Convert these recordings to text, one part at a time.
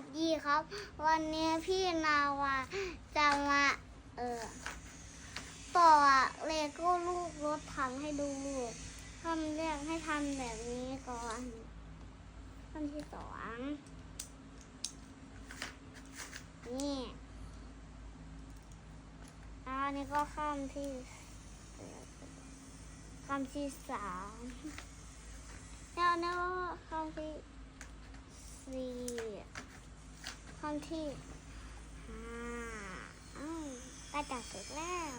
สดีครับ วันนี้พี่นาวาจะมาเออต่อเลโก้ลูกรถถังให้ดูทำเรียกให้ทำแบบนี้ก่อนขั้นที่สองนี่อันนี้ก็ขั้นที่ขั้นที่สามแล้วนี่ก็ขั้นที่สี่ ข้อที่ห้าอ้าวกล้จะเสร็จแล้ว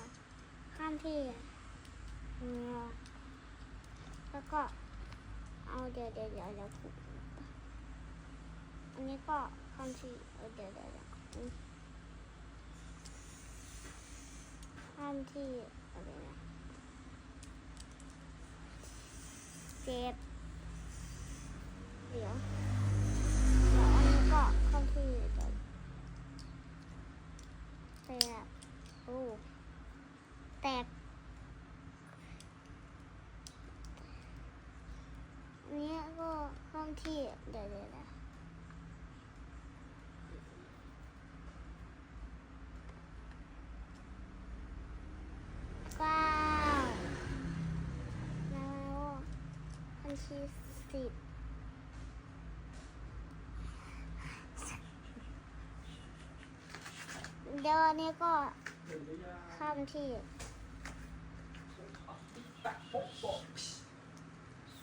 ข้ามที่หกแล้วก็เอาเดี๋ยวเดี๋ยวเดี๋ยวเดี๋ยวถูอันนี้ก็ข้ามที่เดี๋ยวเดี๋ยวเดี๋ยวข้ามที่อะไรนะเจ็ดเดี๋ยวอันนี้ก็เข้าที่เดิมแตกโอ้แตกอันนี้ก็เข้า ที่เดี๋ยวเดี๋ยวเดี๋ยวเก้าแล้วขั้นที่สิบเดี๋ยวอันนี้ก็ข้ามที่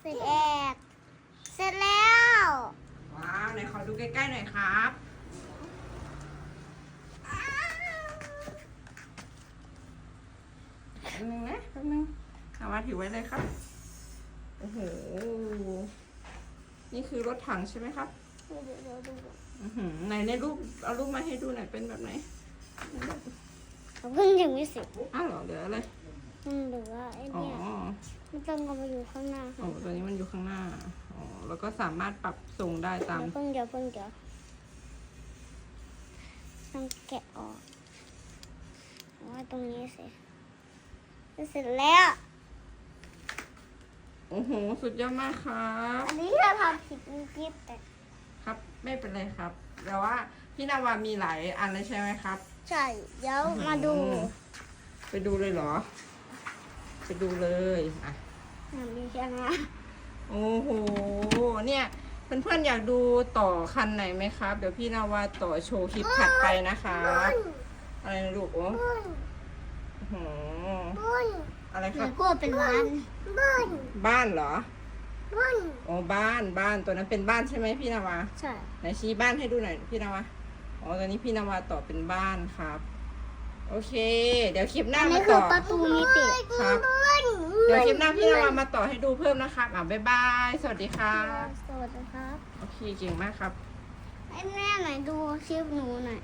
เสร็จแอกเสร็จแล้ว ว้าวไหนขอดูใก ล้ๆหน่อยครับแป๊บนึงนะแป๊บนึงเอามาถือไว้เลยครับ โอ้โห นี่คือรถถังใช่ไหมครับเดี๋ยวเดี๋ยวดูก่อนอื้อหือไหนในรูปเอารูปมาให้ดูหน่อยเป็นแบบไหนเขาเพิ่งยังไม่เสร็จอ้าวเหรอเหลืออะไร มันเหลือไอ้อ๋อ เนี่ยมันต้องเอามาอยู่ข้างหน้าโอ้ตัวนี้มันอยู่ข้างหน้า อ๋อ แล้วก็สามารถปรับทรงได้ตาม เดี๋ยวเพิ่งเดี๋ยวเพิ่งเดี๋ยวต้องแกะออกเอาไว่าตรงนี้สิเสร็จแล้ว โอ้โห สุดยอดมากครับ อันนี้เราทำผิดนิดแต่ครับ ไม่เป็นไรครับ แต่ว่าพี่นาวามีหลายอันเลยใช่ไหมครับ ใช่ เดี๋ยวมาดู ไปดูเลยเหรอ ไปดูเลยอะมันมีแค่ไหนโอ้โห เนี่ยเพื่อนๆอยากดูต่อคันไหนไหมครับ เดี๋ยวพี่นาวาต่อโชว์คลิปถัดไปนะครับอะไรนะลูกโอ้โหอะไรคแล้รับวก็เป็นวันบ้านบ้านเหรอบ้านโอ้บ้านบ้านตัวนั้นเป็นบ้านใช่ไหมพี่นาวาใช่ไหนชี้บ้านให้ดูหน่อยพี่นาวาอ๋อตอนนี้พี่นาวาต่อเป็นบ้านครับ โอเค เดี๋ยวคลิปหน้าอันมานี้คืต่ออประตูมิติครับ เดี๋ยวคลิปหน้าพี่นาวามาต่อให้ดูเพิ่มนะครับอะบ๊ายบาย สวัสดีครับสวัสดีครับ โอเคเก่งมากครับไอ้แม่ไหนดูคลิปหนูหน่อย